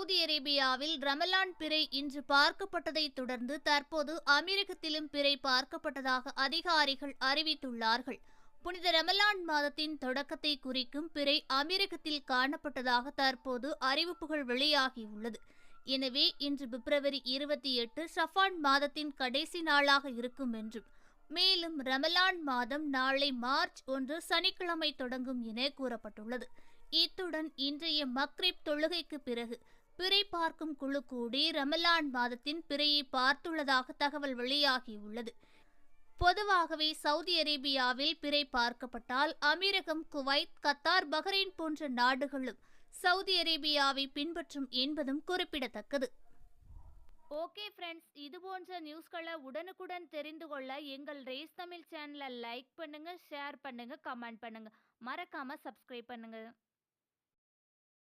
Saudi அரேபியாவில் ரமலான் பிறை இன்று பார்க்கப்பட்டதை தொடர்ந்து தற்போது அமீரகத்திலும் பிறை பார்க்கப்பட்டதாக அதிகாரிகள் அறிவித்துள்ளார்கள். புனித ரமலான் மாதத்தின் தொடக்கத்தை குறிக்கும் பிறை அமீரகத்தில் காணப்பட்டதாக தற்போது அறிவிப்புகள் வெளியாகியுள்ளது. எனவே இன்று பிப்ரவரி இருபத்தி எட்டு ஷஃபான் மாதத்தின் கடைசி நாளாக இருக்கும் என்றும் மேலும் ரமலான் மாதம் நாளை மார்ச் ஒன்று சனிக்கிழமை தொடங்கும் என கூறப்பட்டுள்ளது. இத்துடன் இன்றைய மக்ரிப் தொழுகைக்கு பிறகு பிறை பார்க்கும் குழு கூடி ரமலான் மாதத்தின் பிறையை பார்த்துள்ளதாக தகவல் வெளியாகியுள்ளது. பொதுவாகவே சவுதி அரேபியாவில் பிறை பார்க்கப்பட்டால் அமீரகம் குவைத் கத்தார் பஹ்ரைன் போன்ற நாடுகளும் சவுதி அரேபியாவை பின்பற்றும் என்பதும் குறிப்பிடத்தக்கது. ஓகே ஃப்ரெண்ட்ஸ் இது போன்ற நியூஸ்களை உடனுக்குடன் தெரிந்து கொள்ள எங்கள் ரேஸ் தமிழ் சேனலை லைக் பண்ணுங்கள் ஷேர் பண்ணுங்கள் கமெண்ட் பண்ணுங்கள் மறக்காமல் சப்ஸ்கிரைப் பண்ணுங்கள்